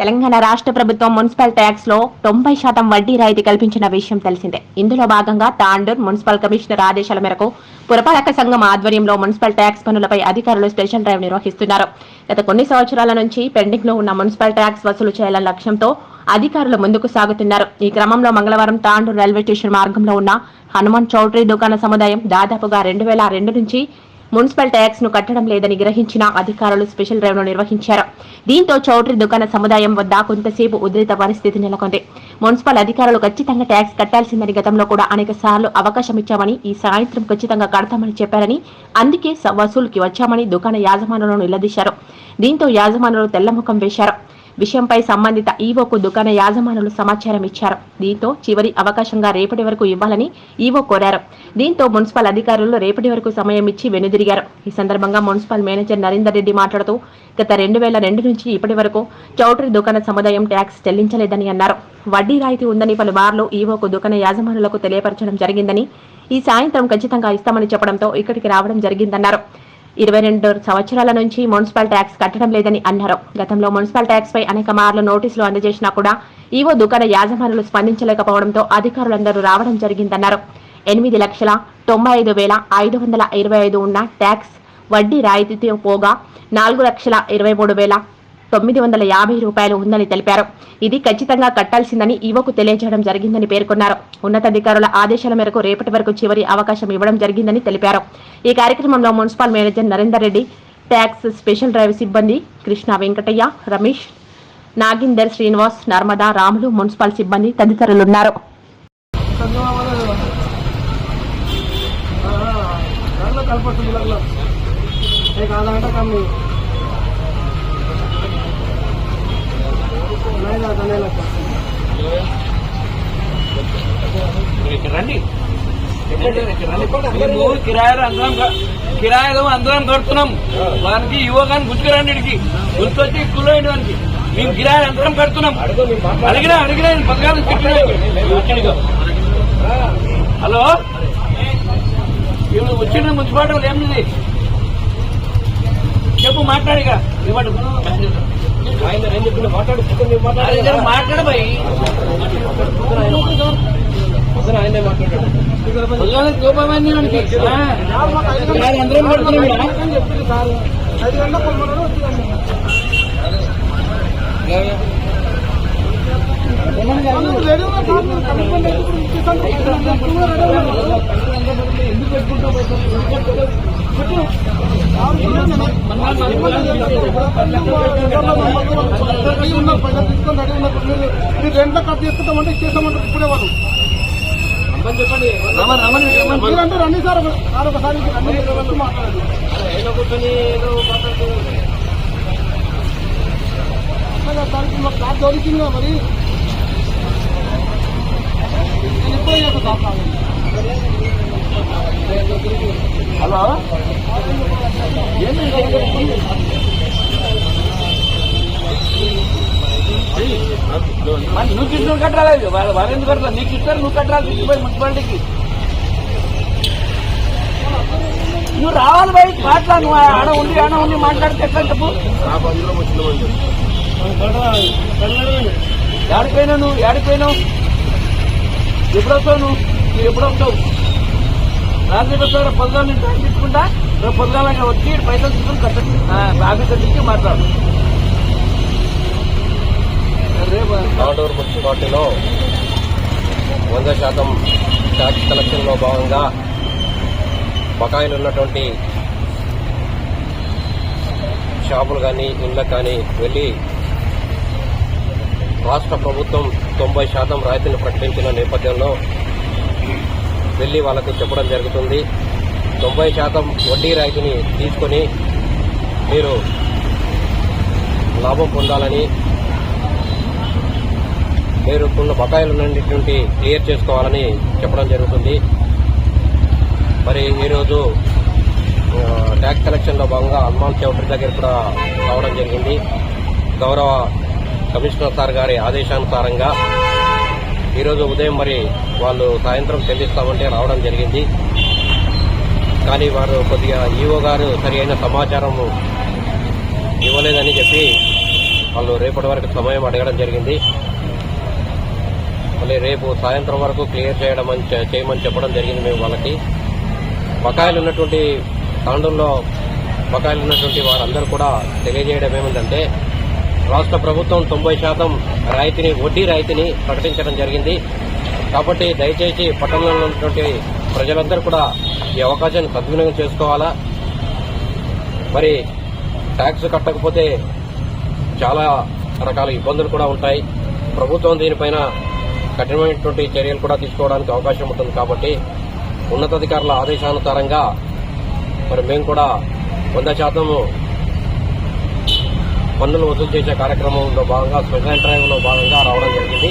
తెలంగాణ రాష్ట్ర ప్రభుత్వం మున్సిపల్ ట్యాక్స్లో తొంభై శాతం వడ్డీ రాయితీ కల్పించిన విషయం తెలిసిందే. ఇందులో భాగంగా తాండూర్ మున్సిపల్ కమిషనర్ ఆదేశాల మేరకు పురపాలక సంఘం ఆధ్వర్యంలో మున్సిపల్ ట్యాక్స్ పనులపై అధికారులు స్పెషల్ డ్రైవ్ నిర్వహిస్తున్నారు. గత కొన్ని సంవత్సరాల నుంచి పెండింగ్లో ఉన్న మున్సిపల్ ట్యాక్స్ వసూలు చేయాలన్న లక్ష్యంతో అధికారులు ముందుకు సాగుతున్నారు. ఈ క్రమంలో మంగళవారం తాండూర్ రైల్వే స్టేషన్ మార్గంలో ఉన్న హనుమాన్ చౌటరీ దుకాణ సముదాయం దాదాపుగా రెండు వేల రెండు నుంచి మున్సిపల్ ట్యాక్స్ను కట్టడం లేదని గ్రహించిన అధికారులు స్పెషల్ డ్రైవ్ను నిర్వహించారు. దీంతో చౌటరి దుకాణ సముదాయం వద్ద కొంతసేపు ఉద్రిత పరిస్థితి నెలకొంది. మున్సిపల్ అధికారులు ఖచ్చితంగా ట్యాక్స్ కట్టాల్సిందని గతంలో కూడా అనేక సార్లు అవకాశం ఇచ్చామని ఈ సాయంత్రం ఖచ్చితంగా కడతామని చెప్పారని అందుకే వసూలుకి వచ్చామని దుకాణ యాజమానులను నిలదీశారు. దీంతో యాజమానులు తెల్లముఖం వేశారు. విషయంపై సంబంధిత ఈవోకు దుకాణ యాజమానులు సమాచారం ఇచ్చారు. దీంతో చివరి అవకాశంగా రేపటి వరకు ఇవ్వాలని ఈవో కోరారు. దీంతో మున్సిపల్ అధికారులు రేపటి వరకు సమయం ఇచ్చి వెనుదిరిగారు. ఈ సందర్భంగా మున్సిపల్ మేనేజర్ నరేందర్ రెడ్డి మాట్లాడుతూ గత రెండు వేల రెండు నుంచి ఇప్పటి వరకు చౌటరి దుకాణ సముదాయం ట్యాక్స్ చెల్లించలేదని అన్నారు. వడ్డీ రాయితీ ఉందని పలుమార్లు ఈవోకు దుకాణ యాజమానులకు తెలియపరచడం జరిగిందని ఈ సాయంత్రం ఖచ్చితంగా ఇస్తామని చెప్పడంతో ఇక్కడికి రావడం జరిగిందన్నారు. ఇరవై రెండు సంవత్సరాల నుంచి మున్సిపల్ ట్యాక్స్ కట్టడం లేదని అన్నారు. గతంలో మున్సిపల్ ట్యాక్స్ పై అనేక మార్లు నోటీసులు అందజేసినా కూడా ఈవో దుకాణ యాజమానులు స్పందించలేకపోవడంతో అధికారులందరూ రావడం జరిగిందన్నారు. ఎనిమిది లక్షల తొంభై ఐదు వేల ఐదు వందల ఇరవై ఐదు ఉన్న ట్యాక్స్ వడ్డీ రాయితీతో పోగా నాలుగు లక్షల ఇరవై మూడు వేల తొమ్మిది వందల యాభై రూపాయలు ఉందని తెలిపారు ఇది ఖచ్చితంగా కట్టాల్సిందని ఈవోకు తెలియజేయడం జరిగిందని పేర్కొన్నారు ఉన్నతాధికారుల ఆదేశాల మేరకు రేపటి వరకు చివరి అవకాశం ఇవ్వడం జరిగిందని తెలిపారు ఈ కార్యక్రమంలో municipal manager Narender Reddy tax special drive సిబ్బంది కృష్ణ వెంకటయ్య రమేష్ నాగిందర్ శ్రీనివాస్ నర్మదా రాములు మున్సిపల్ సిబ్బంది తదితరులున్నారు దాంట్లో మేము కిరాయిలు అందరం కిరాయిలు అందరం కడుతున్నాం. వానికి యువకాన్ని గుర్తుకురండి ఇడికి. గుర్తుకొచ్చి కుల్లో వానికి? మేము కిరాయిలు అందరం కడుతున్నాం. అడిగినా అడిగినా పథకాలు చెప్పిన హలో? ఇప్పుడు వచ్చిన మున్సిపాలిటీ ఏమిది చెప్పు మాట్లాడిగా. ఇవ్వడు. మాట్లాడు అరే జర ఆయనే మాట్లాడాడు. పొద్దుగాల అందరం మీరు రెంట్లో కట్ చేసుకుంటామంటే ఇచ్చేస్తామంటే ఇప్పుడే వాళ్ళు. మీరంటే రండి సార్ ఒక- సార్ ఒకసారి మాట్లాడండి. దొరికింది మరి. నేను ఇప్పుడే చేస్తా సార్ హలో? ఏంటి? మరి నువ్వు ఇష్టం కట్టాలి వాళ్ళు వాళ్ళు ఎందుకు కట్టాలి నీకు ఇస్తారు నువ్వు కట్టాలి తీసుకుపోయి మున్సిపాలిటీకి. నువ్వు రావాలి బయట మాట్లా నువ్వు ఆడ ఉండి ఆడ ఉండి మాట్లాడితే ఎట్లా చెప్పు? ఏడిపోయినావు నువ్వు ఏడిపోయినావు ఎప్పుడు వస్తావు నువ్వు? నువ్వు ఎప్పుడు వస్తావు? రాత్రి వస్తావు? పొద్దుగా నేను తీసుకుంటా. రేపు పొద్దుగాల వచ్చి పైసలు తీసుకుని కట్టండి ఆఫీసర్ నుంచి మాట్లాడు. నాడూరు మున్సిపాలిటీలో వంద శాతం ట్యాక్స్ కలెక్షన్లో భాగంగా బకాయిలు ఉన్నటువంటి షాపులు కానీ ఇళ్ళకు కానీ వెళ్ళి రాష్ట్ర ప్రభుత్వం తొంభై శాతం రాయితీని ప్రకటించిన నేపథ్యంలో వెళ్ళి వాళ్ళకు చెప్పడం జరుగుతుంది. తొంభై శాతం వడ్డీ రాయితీని తీసుకొని మీరు లాభం పొందాలని మీరు కొన్ని బకాయిలు ఉన్నటువంటి క్లియర్ చేసుకోవాలని చెప్పడం జరుగుతుంది. మరి ఈరోజు ట్యాక్స్ కలెక్షన్లో భాగంగా హనుమాన్ చౌటరి దగ్గర కూడా రావడం జరిగింది. గౌరవ కమిషనర్ సార్ గారి ఆదేశానుసారంగా ఈరోజు ఉదయం మరి వాళ్ళు సాయంత్రం చెల్లిస్తామంటే రావడం జరిగింది. కానీ వారు కొద్దిగా ఈఓ గారు సరి అయిన సమాచారం ఇవ్వలేదని చెప్పి వాళ్ళు రేపటి వరకు సమయం అడగడం జరిగింది. మళ్ళీ రేపు సాయంత్రం వరకు క్లియర్ చేయడం చేయమని చెప్పడం జరిగింది మేము వాళ్ళకి. బకాయిలు ఉన్నటువంటి తాండంలో బకాయిలు ఉన్నటువంటి వారందరూ కూడా తెలియజేయడం ఏమిటంటే రాష్ట్ర ప్రభుత్వం తొంభై శాతం రాయితీని వడ్డీ రాయితీని ప్రకటించడం జరిగింది. కాబట్టి దయచేసి పట్టణంలో ఉన్నటువంటి ప్రజలందరూ కూడా ఈ అవకాశాన్ని సద్వినియోగం చేసుకోవాలా? మరి ట్యాక్స్ కట్టకపోతే చాలా రకాల ఇబ్బందులు కూడా ఉంటాయి. ప్రభుత్వం దీనిపైన కఠినమైనటువంటి చర్యలు కూడా తీసుకోవడానికి అవకాశం ఉంటుంది కాబట్టి ఉన్నతాధికారుల ఆదేశానుసారంగా మరి మేము కూడా వంద శాతము పన్నులు వసూలు చేసే కార్యక్రమంలో భాగంగా స్పెషల్ డ్రైవ్లో భాగంగా రావడం జరిగింది.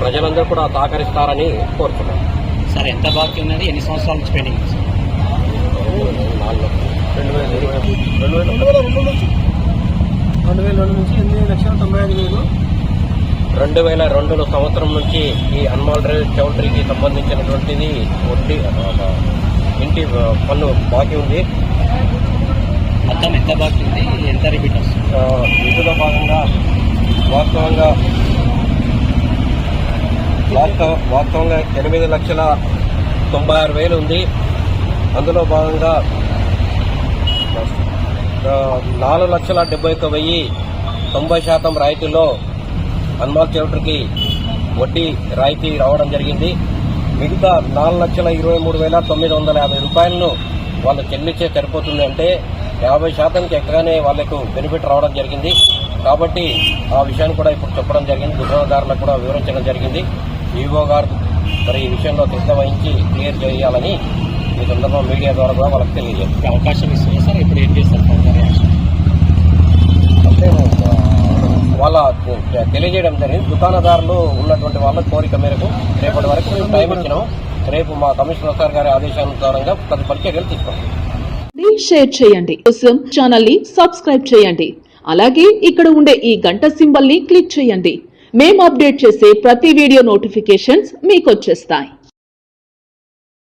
ప్రజలందరూ కూడా సహకరిస్తారని కోరుతున్నాం. సార్ ఎంత బాకీ ఉన్నది? ఎన్ని సంవత్సరాల నుంచి పెండింగ్? రెండు వేల రెండు వేల రెండు వేల రెండు నుంచి రెండు వేల రెండు నుంచి ఎనిమిది లక్షల తొంభై ఐదు వేలు రెండు వేల రెండులో సంవత్సరం నుంచి ఈ హనుమాల్ డ్రైవ్ చౌల్ట్రీకి సంబంధించినటువంటిది వడ్డీ ఇంటి పన్ను బాకీ ఉంది. మొత్తం ఎంత బాకీ ఉంది? ఎంత రిపీట్ ఇందులో భాగంగా వాస్తవంగా వాస్తవ వాస్తవంగా ఎనిమిది లక్షల తొంభై ఆరు వేలు ఉంది. అందులో భాగంగా నాలుగు లక్షల డెబ్బై ఒక్క వెయ్యి తొంభై శాతం రాయితీలో హనుమాన్ చౌటర్కి వడ్డీ రాయితీ రావడం జరిగింది. మిగతా నాలుగు లక్షల ఇరవై మూడు వేల తొమ్మిది వందల యాభై రూపాయలను వాళ్ళు చెల్లించే సరిపోతుంది అంటే యాభై శాతానికి ఎక్కగానే వాళ్ళకు బెనిఫిట్ రావడం జరిగింది. కాబట్టి ఆ విషయాన్ని కూడా ఇప్పుడు చెప్పడం జరిగింది. దుకాణదారులకు కూడా వివరించడం జరిగింది. ఈవో గారు మరి ఈ విషయంలో శ్రద్ధ వహించి క్లియర్ చేయాలని ఈ సందర్భంగా మీడియా ద్వారా కూడా వాళ్ళకి తెలియజేస్తారు అవకాశం ఇస్తుంది సార్. ఇప్పుడు ఏం చేస్తారు ఫర్దర్ యాక్షన్? అంటే ఆ, వాళ్ళ తెలియజేయడం జరిగింది. దుకాణదారులు ఉన్నటువంటి వాళ్ళ కోరిక మేరకు రేపటి వరకు మేము టైం ఇచ్చినాం. రేపు మా కమిషనర్ సార్ గారి ఆదేశానుసారంగా తదుపరి చర్యలు తీసుకుంటాం షేర్ చేయండి. కోసం ఛానల్ని సబ్స్క్రైబ్ చేయండి. అలాగే ఇక్కడ ఉండే ఈ గంట సింబల్ని క్లిక్ చేయండి. మేము అప్డేట్ చేసే ప్రతి వీడియో నోటిఫికేషన్స్ మీకు వచ్చేస్తాయి.